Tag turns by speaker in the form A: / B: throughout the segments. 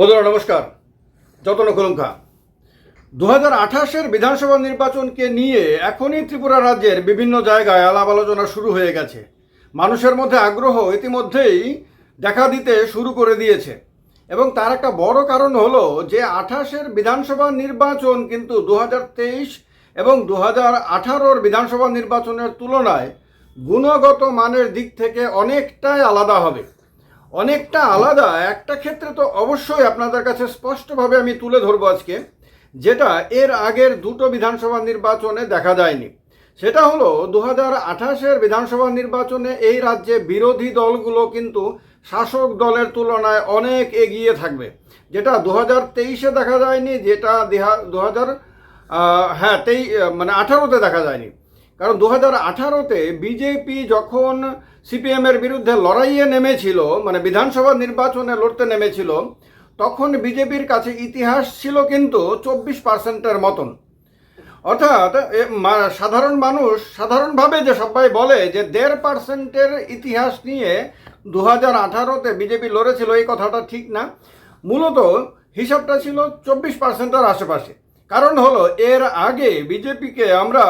A: বন্ধুরা, নমস্কার। যতন কলঙ্কা দু হাজার আঠাশের বিধানসভা নির্বাচনকে নিয়ে এখনই ত্রিপুরা রাজ্যের বিভিন্ন জায়গায় আলাপ আলোচনা শুরু হয়ে গেছে। মানুষের মধ্যে আগ্রহ ইতিমধ্যেই দেখা দিতে শুরু করে দিয়েছে। এবং তার একটা বড় কারণ হলো যে আঠাশের বিধানসভা নির্বাচন কিন্তু দু তেইশ এবং দু হাজার আঠারোর বিধানসভা নির্বাচনের তুলনায় গুণগত মানের দিক থেকে অনেকটাই আলাদা হবে। অনেকটা আলাদা। একটা ক্ষেত্রে তো অবশ্যই আপনাদের কাছে স্পষ্টভাবে আমি তুলে ধরবো আজকে, যেটা এর আগের দুটো বিধানসভা নির্বাচনে দেখা যায়নি। সেটা হলো দু হাজার আঠাশের বিধানসভা নির্বাচনে এই রাজ্যে বিরোধী দলগুলো কিন্তু শাসক দলের তুলনায় অনেক এগিয়ে থাকবে। যেটা দু হাজার তেইশে দেখা যায়নি, যেটা দু হাজার হ্যাঁ তেই মানে আঠারোতে দেখা যায়নি। কারণ দু হাজার আঠারোতে বিজেপি যখন সিপিএমের বিরুদ্ধে লড়াইয়ে নেমেছিল মানে বিধানসভা নির্বাচনে লড়তে নেমেছিল, তখন বিজেপির কাছে ইতিহাস ছিল কিন্তু চব্বিশ পার্সেন্টের মতন। অর্থাৎ সাধারণ মানুষ সাধারণভাবে যে সবাই বলে যে দেড় পার্সেন্টের ইতিহাস নিয়ে দু হাজার আঠারোতে বিজেপি লড়েছিল, এই কথাটা ঠিক না। মূলত হিসাবটা ছিল চব্বিশ পার্সেন্টের আশেপাশে। কারণ হলো, এর আগে বিজেপিকে আমরা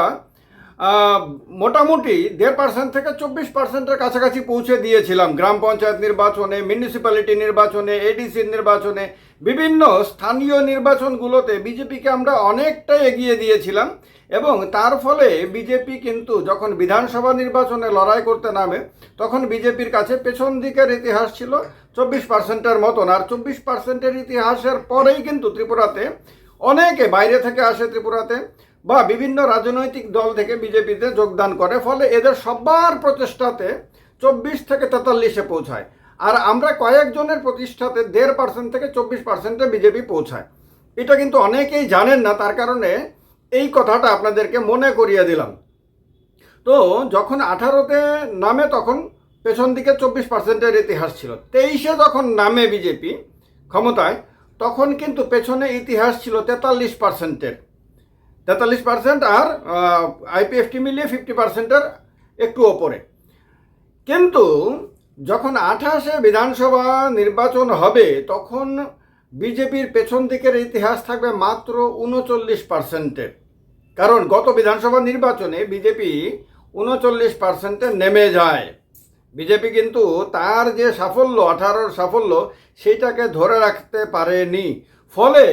A: মোটামুটি দেড় পার্সেন্ট থেকে চব্বিশ পার্সেন্টের কাছাকাছি পৌঁছে দিয়েছিলাম। গ্রাম পঞ্চায়েত নির্বাচনে মিউনিসিপ্যালিটি নির্বাচনে এডিসির নির্বাচনে, বিভিন্ন স্থানীয় নির্বাচনগুলোতে বিজেপিকে আমরা অনেকটাই এগিয়ে দিয়েছিলাম এবং তার ফলে বিজেপি কিন্তু যখন বিধানসভা নির্বাচনে লড়াই করতে নামে, তখন বিজেপির কাছে পেছন দিকের ইতিহাস ছিল চব্বিশ পার্সেন্টের মতন। আর চব্বিশ পার্সেন্টের ইতিহাসের পরেই কিন্তু ত্রিপুরাতে, অনেকে বাইরে থেকে আসে ত্রিপুরাতে বা বিভিন্ন রাজনৈতিক দল থেকে বিজেপিতে যোগদান করে, ফলে এদের সবার প্রচেষ্টাতে চব্বিশ থেকে তেতাল্লিশে পৌঁছায়। আর আমরা কয়েকজনের প্রতিষ্ঠাতে দেড় পার্সেন্ট থেকে চব্বিশ পার্সেন্টে বিজেপি পৌঁছায়। এটা কিন্তু অনেকেই জানেন না, তার কারণে এই কথাটা আপনাদেরকে মনে করিয়ে দিলাম। তো যখন আঠারোতে নামে তখন পেছন দিকে চব্বিশ পার্সেন্টের ইতিহাস ছিল। তেইশে যখন নামে বিজেপি ক্ষমতায়, তখন কিন্তু পেছনে ইতিহাস ছিল তেতাল্লিশ পার্সেন্টের তেতাল্লিশ পার্সেন্ট আর আইপিএফটি মিলিয়ে ফিফটি পার্সেন্টের একটু ওপরে। কিন্তু যখন আঠাশে বিধানসভা নির্বাচন হবে, তখন বিজেপির পেছন দিকের ইতিহাস থাকবে মাত্র উনচল্লিশ পার্সেন্টের কারণ গত বিধানসভা নির্বাচনে বিজেপি উনচল্লিশ পার্সেন্টে নেমে যায়। বিজেপি কিন্তু তার যে সাফল্য, আঠারোর সাফল্য সেটাকে ধরে রাখতে পারেনি। ফলে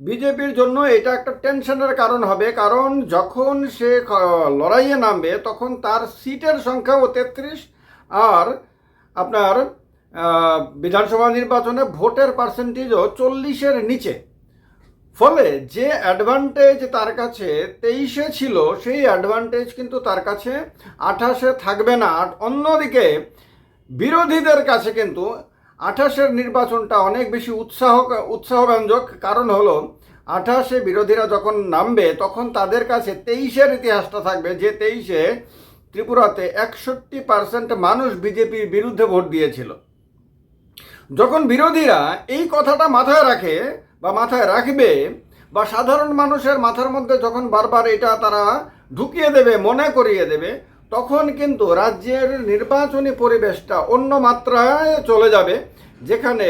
A: বিজেপির জন্য এটা একটা টেনশনের কারণ হবে, কারণ যখন সে লড়াইয়ে নামবে, তখন তার সিটের সংখ্যাও তেত্রিশ আর আপনার বিধানসভা নির্বাচনে ভোটের পার্সেন্টেজও চল্লিশের নিচে। ফলে যে অ্যাডভান্টেজ তার কাছে তেইশে ছিল, সেই অ্যাডভান্টেজ কিন্তু তার কাছে আঠাশে থাকবে না। অন্যদিকে বিরোধীদের কাছে কিন্তু আঠাশের নির্বাচনটা অনেক বেশি উৎসাহ, উৎসাহব্যঞ্জক। কারণ হলো, আঠাশে বিরোধীরা যখন নামবে, তখন তাদের কাছে তেইশের ইতিহাসটা থাকবে যে তেইশে ত্রিপুরাতে একষট্টি পার্সেন্ট মানুষ বিজেপির বিরুদ্ধে ভোট দিয়েছিল। যখন বিরোধীরা এই কথাটা মাথায় রাখে বা মাথায় রাখবে বা সাধারণ মানুষের মাথার মধ্যে যখন বারবার এটা তারা ঢুকিয়ে দেবে, মনে করিয়ে দেবে তখন কিন্তু রাজ্যের নির্বাচনী পরিবেশটা অন্য মাত্রায় চলে যাবে, যেখানে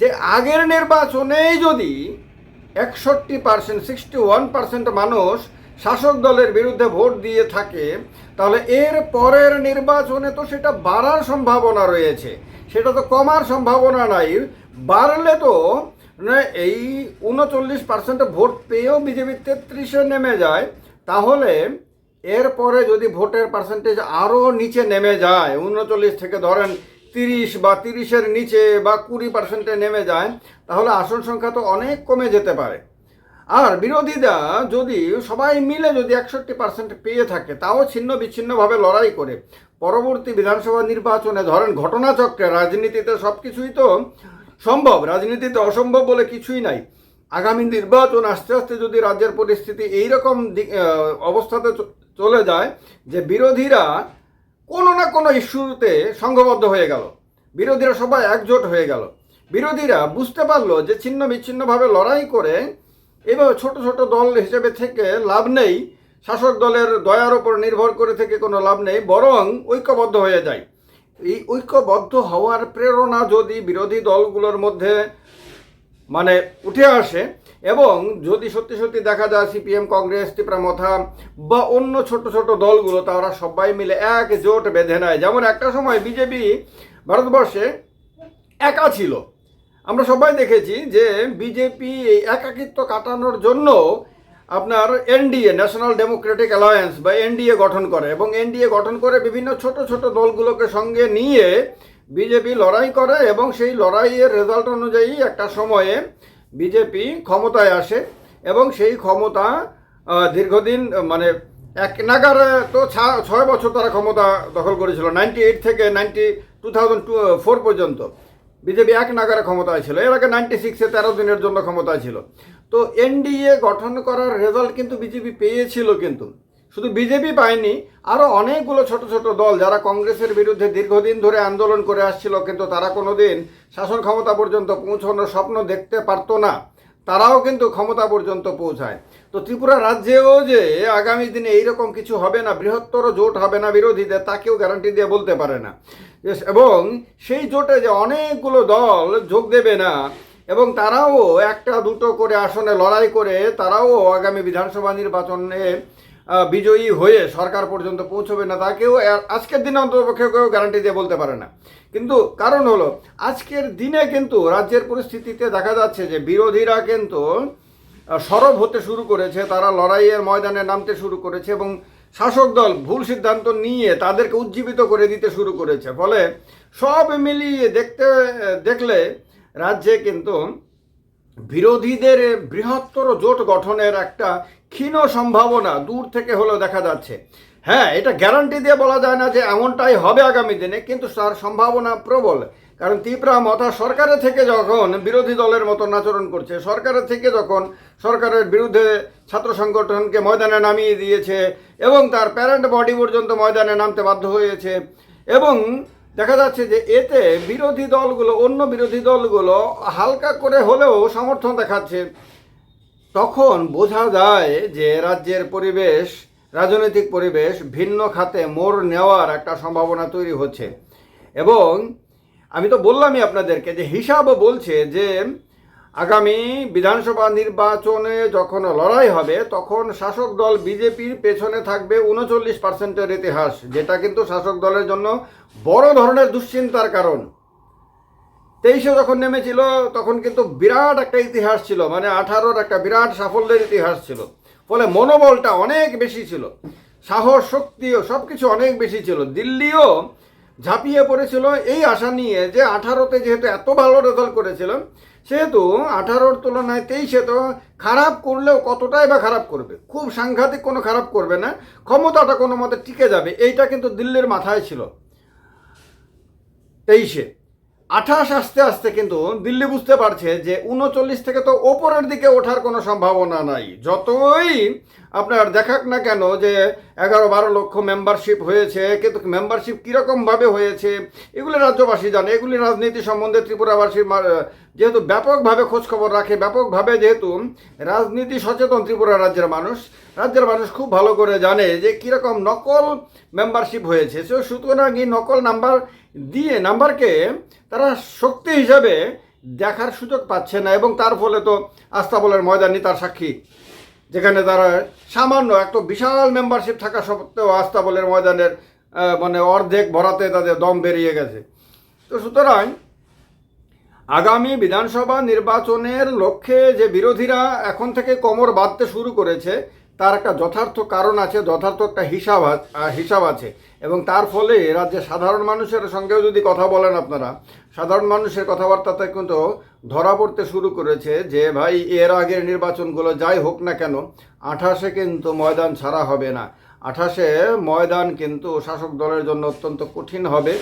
A: যে আগের নির্বাচনেই যদি একষট্টি পার্সেন্ট সিক্সটি ওয়ান পার্সেন্ট মানুষ শাসক দলের বিরুদ্ধে ভোট দিয়ে থাকে, তাহলে এর পরের নির্বাচনে তো সেটা বাড়ার সম্ভাবনা রয়েছে। সেটা তো কমার সম্ভাবনা নাই। বাড়লে তো এই উনচল্লিশ পার্সেন্ট ভোট পেয়েও বিজেপি তেত্রিশে নেমে যায়। তাহলে এরপরে যদি ভোটের পার্সেন্টেজ আরও নিচে নেমে যায়, উনচল্লিশ থেকে ধরেন তিরিশ বা তিরিশের নিচে বা কুড়ি পার্সেন্টে নেমে যায়, তাহলে আসন সংখ্যা তো অনেক কমে যেতে পারে। আর বিরোধীরা যদি সবাই মিলে যদি একষট্টি পার্সেন্ট পেয়ে থাকে, তাও ছিন্ন বিচ্ছিন্নভাবে লড়াই করে। পরবর্তী বিধানসভা নির্বাচনে ধরেন ঘটনাচক্রে রাজনীতিতে সব কিছুই তো সম্ভব, রাজনীতিতে অসম্ভব বলে কিছুই নাই। আগামী নির্বাচন আস্তে আস্তে যদি রাজ্যের পরিস্থিতি এইরকম অবস্থাতে চলে যায় যে বিরোধীরা কোনো না কোনো ইস্যুতে সংঘবদ্ধ হয়ে গেল। বিরোধীরা সবাই একজোট হয়ে গেল। বিরোধীরা বুঝতে পারল যে ছিন্ন বিচ্ছিন্নভাবে লড়াই করে এভাবে ছোট ছোট দল হিসেবে থেকে লাভ নেই, শাসক দলের দয়ার ওপর নির্ভর করে থেকে কোনো লাভ নেই, বরং ঐক্যবদ্ধ হয়ে যায়। এই ঐক্যবদ্ধ হওয়ার প্রেরণা যদি বিরোধী দলগুলোর মধ্যে মানে উঠে আসে এবং যদি সত্যি সত্যি দেখা যায় সিপিএম, কংগ্রেস, ত্রিপুরা, মথা বা অন্য ছোট ছোট দলগুলো, তারা সবাই মিলে এক জোট বেঁধে নেয়। যেমন একটা সময় বিজেপি ভারতবর্ষে একা ছিল। আমরা সবাই দেখেছি যে বিজেপি এই একাকিত্ব কাটানোর জন্য আপনার এনডিএ ন্যাশনাল ডেমোক্রেটিক অ্যালায়েন্স বা এনডিএ গঠন করে এবং এনডিএ গঠন করে বিভিন্ন ছোট ছোট দলগুলোকে সঙ্গে নিয়ে বিজেপি লড়াই করে এবং সেই লড়াইয়ের রেজাল্ট অনুযায়ী একটা সময়ে বিজেপি ক্ষমতায় আসে এবং সেই ক্ষমতা দীর্ঘদিন মানে এক নাগারে তো ছয় বছর তারা ক্ষমতা দখল করেছিল নাইনটি এইট থেকে ninety two thousand two four পর্যন্ত। বিজেপি এক নাগারে ক্ষমতায় ছিল। এর আগে নাইনটি সিক্সে তেরো দিনের জন্য ক্ষমতায় ছিল। তো এনডিএ গঠন করার রেজাল্ট কিন্তু বিজেপি পেয়েছিল কিন্তু। শুধু বিজেপি পায়নি আরও অনেকগুলো ছোট ছোট দল যারা কংগ্রেসের বিরুদ্ধে দীর্ঘদিন ধরে আন্দোলন করে আসছিল, কিন্তু তারা কোনো দিন শাসন ক্ষমতা পর্যন্ত পৌঁছানোর স্বপ্ন দেখতে পারতো না। তারাও কিন্তু ক্ষমতা পর্যন্ত পৌঁছায়। তো ত্রিপুরা রাজ্যেও যে আগামী দিনে এইরকম কিছু হবে না, বৃহত্তর জোট হবে না বিরোধীদের তাকেও গ্যারান্টি দিয়ে বলতে পারে না। এবং সেই জোটে যে অনেকগুলো দল যোগ দেবে না, এবং তারাও একটা দুটো করে আসনে লড়াই করে, তারাও আগামী বিধানসভা নির্বাচনে বিজয়ী হয়ে সরকার পর্যন্ত পৌঁছবে না তাকেও আর আজকের দিনে অন্ততপক্ষে কেউ গ্যারান্টি দিয়ে বলতে পারে না। কিন্তু কারণ হলো, আজকের দিনে কিন্তু রাজ্যের পরিস্থিতিতে দেখা যাচ্ছে যে বিরোধীরা কিন্তু সরব হতে শুরু করেছে, তারা লড়াইয়ের ময়দানে নামতে শুরু করেছে এবং শাসক দল ভুল সিদ্ধান্ত নিয়ে তাদেরকে উজ্জীবিত করে দিতে শুরু করেছে। ফলে সব মিলিয়ে দেখতে দেখলে রাজ্যে কিন্তু বিরোধীদের বৃহত্তর জোট গঠনের একটা ক্ষীণ সম্ভাবনা দূর থেকে হলেও দেখা যাচ্ছে। হ্যাঁ এটা গ্যারান্টি দিয়ে বলা যায় না যে এমনটাই হবে আগামী দিনে, কিন্তু তার সম্ভাবনা প্রবল। কারণ তীব্রা মথা সরকারের থেকে যখন বিরোধী দলের মতন আচরণ করছে সরকারের থেকে যখন সরকারের বিরুদ্ধে ছাত্র সংগঠনকে ময়দানে নামিয়ে দিয়েছে এবং তার প্যারেন্ট বডি পর্যন্ত ময়দানে নামতে বাধ্য হয়েছে এবং দেখা যাচ্ছে যে এতে বিরোধী দলগুলো, অন্য বিরোধী দলগুলো হালকা করে হলেও সমর্থন দেখাচ্ছে। তখন বোঝা যায় যে রাজ্যের পরিবেশ, রাজনৈতিক পরিবেশ ভিন্ন খাতে মোড় নেওয়ার একটা সম্ভাবনা তৈরি হচ্ছে। এবং আমি তো বললামই আপনাদেরকে যে হিসাব বলছে যে আগামী বিধানসভা নির্বাচনে যখন লড়াই হবে, তখন শাসক দল বিজেপির পেছনে থাকবে উনচল্লিশ পার্সেন্টের ইতিহাস, যেটা কিন্তু শাসক দলের জন্য বড় ধরনের দুশ্চিন্তার কারণ। তেইশে যখন নেমেছিল, তখন কিন্তু বিরাট একটা ইতিহাস ছিল মানে আঠারোর একটা বিরাট সাফল্যের ইতিহাস ছিল। ফলে মনোবলটা অনেক বেশি ছিল, সাহস শক্তিও সব কিছু অনেক বেশি ছিল। দিল্লিও ঝাঁপিয়ে পড়েছিল এই আশা নিয়ে যে আঠারোতে যেহেতু এত ভালো রেজাল্ট করেছিল সেহেতু আঠারোর তুলনায় তেইশে তো খারাপ করলেও কতটাই বা খারাপ করবে? খুব সাংঘাতিক কোনো খারাপ করবে না। ক্ষমতাটা কোনো মতে টিকে যাবে। এইটা কিন্তু দিল্লির মাথায় ছিল। তেইশে। আঠাশ আস্তে আস্তে কিন্তু দিল্লি বুঝতে পারছে যে উনচল্লিশ থেকে তো ওপরের দিকে ওঠার কোনো সম্ভাবনা নাই। যতই আপনার দেখাক না কেন যে এগারো বারো লক্ষ মেম্বারশিপ হয়েছে, কিন্তু মেম্বারশিপ কীরকমভাবে হয়েছে, এগুলি রাজ্যবাসী জানে। এগুলি রাজনীতি সম্বন্ধে ত্রিপুরাবাসী যেহেতু ব্যাপকভাবে খোঁজখবর রাখে, ব্যাপকভাবে যেহেতু রাজনীতি সচেতন ত্রিপুরা রাজ্যের মানুষ রাজ্যের মানুষ খুব ভালো করে জানে যে কীরকম নকল মেম্বারশিপ হয়েছে। সে সুতরাং এই নকল নাম্বার দিয়ে নাম্বারকে তারা শক্তি হিসাবে দেখার সুযোগ পাচ্ছে না এবং তার ফলে তো আস্তাবলের ময়দানি তার সাক্ষী। যেখানে তারা সামান্য একটা বিশাল মেম্বারশিপ থাকা সত্ত্বেও আস্তাবলের ময়দানের মানে অর্ধেক ভরাতে তাদের দম বেরিয়ে গেছে। তো সুতরাং আগামী বিধানসভা নির্বাচনের লক্ষ্যে যে বিরোধীরা এখন থেকে কোমর বাঁধতে শুরু করেছে তার একটা যথার্থ কারণ আছে, যথার্থ একটা হিসাব হিসাব আছে। এবং তার ফলে রাজ্যে সাধারণ মানুষের সঙ্গেও যদি কথা বলেন আপনারা, সাধারণ মানুষের কথাবার্তাতে কিন্তু ধরা পড়তে শুরু করেছে যে, ভাই, এর আগের নির্বাচনগুলো যাই হোক না কেন, আঠাশে কিন্তু ময়দান ছাড়া হবে না। আঠাশে ময়দান কিন্তু শাসক দলের জন্য অত্যন্ত কঠিন হবে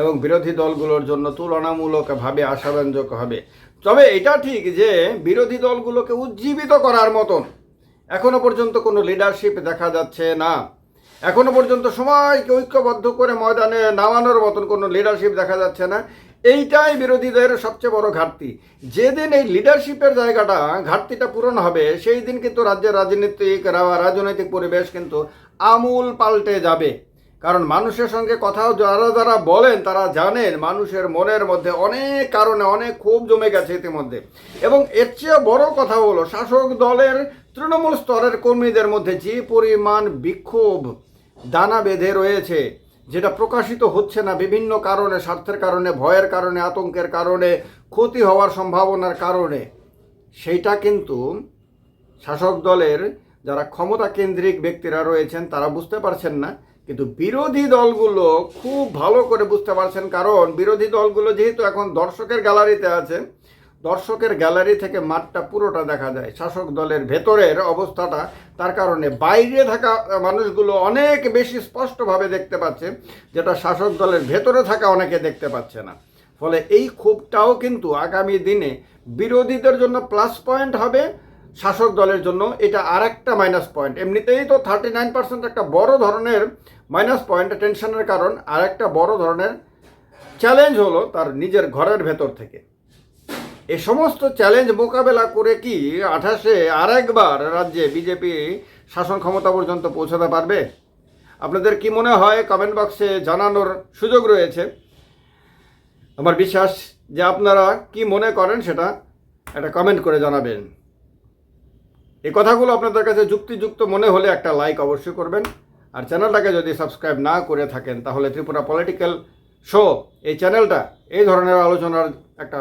A: এবং বিরোধী দলগুলোর জন্য তুলনামূলকভাবে আশাব্যঞ্জক হবে। তবে এটা ঠিক যে, বিরোধী দলগুলোকে উজ্জীবিত করার মতন এখনও পর্যন্ত কোনো লিডারশিপ দেখা যাচ্ছে না। এখনও পর্যন্ত সবাইকে ঐক্যবদ্ধ করে ময়দানে নামানোর মতন কোনো লিডারশিপ দেখা যাচ্ছে না। এইটাই বিরোধীদের সবচেয়ে বড় ঘাটতি। যেদিন এই লিডারশিপের জায়গাটা, ঘাটতিটা পূরণ হবে, সেই দিন কিন্তু রাজ্যের রাজনীতিক রাজনৈতিক পরিবেশ কিন্তু আমূল পাল্টে যাবে। কারণ মানুষের সঙ্গে কথাও যারা যারা বলেন, তারা জানেন মানুষের মনের মধ্যে অনেক কারণে অনেক ক্ষোভ জমে গেছে ইতিমধ্যে। এবং এর চেয়ে বড় কথা হলো, শাসক দলের তৃণমূল স্তরের কর্মীদের মধ্যে যে পরিমাণ বিক্ষোভ, দানা বেঁধে রয়েছে, যেটা প্রকাশিত হচ্ছে না বিভিন্ন কারণে, স্বার্থের কারণে, ভয়ের কারণে, আতঙ্কের কারণে, ক্ষতি হওয়ার সম্ভাবনার কারণে। সেইটা কিন্তু শাসক দলের যারা ক্ষমতা কেন্দ্রিক ব্যক্তিরা রয়েছেন, তারা বুঝতে পারছেন না। কিন্তু বিরোধী দলগুলো খুব ভালো করে বুঝতে পারছেন, কারণ বিরোধী দলগুলো যেহেতু এখন দর্শকের গ্যালারিতে আছে দর্শকের গ্যালারি থেকে মাঠটা পুরোটা দেখা যায়। শাসক দলের ভেতরের অবস্থাটা, তার কারণে বাইরে থাকা মানুষগুলো অনেক বেশি স্পষ্টভাবে দেখতে পাচ্ছে, যেটা শাসক দলের ভেতরে থাকা অনেকে দেখতে পাচ্ছে না। ফলে এই ক্ষোভটাও কিন্তু আগামী দিনে বিরোধীদের জন্য প্লাস পয়েন্ট হবে, শাসক দলের জন্য এটা আর একটা মাইনাস পয়েন্ট এমনিতেই তো থার্টি নাইন পার্সেন্ট একটা বড় ধরনের মাইনাস পয়েন্ট টেনশনের কারণ আর একটা বড় ধরনের চ্যালেঞ্জ হলো তার নিজের ঘরের ভেতর থেকে। এ সমস্ত চ্যালেঞ্জ মোকাবেলা করে কি আঠাশে আরেকবার রাজ্যে বিজেপি শাসন ক্ষমতা পর্যন্ত পৌঁছাতে পারবে? আপনাদের কি মনে হয়? কমেন্ট বক্সে জানানোর সুযোগ রয়েছে। আমার বিশ্বাস যে আপনারা কি মনে করেন সেটা একটা কমেন্ট করে জানাবেন। এই কথাগুলো আপনাদের কাছে যুক্তিযুক্ত মনে হলে একটা লাইক অবশ্যই করবেন। আর চ্যানেলটাকে যদি সাবস্ক্রাইব না করে থাকেন, তাহলে ত্রিপুরা পলিটিক্যাল শো এই চ্যানেলটা এই ধরনের আলোচনার একটা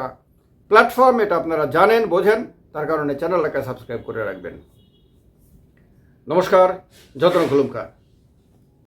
A: প্ল্যাটফর্ম এটা আপনারা জানেন বোঝেন তার কারণে চ্যানেলটাকে সাবস্ক্রাইব করে রাখবেন। নমস্কার যত্ন খুলুমকার।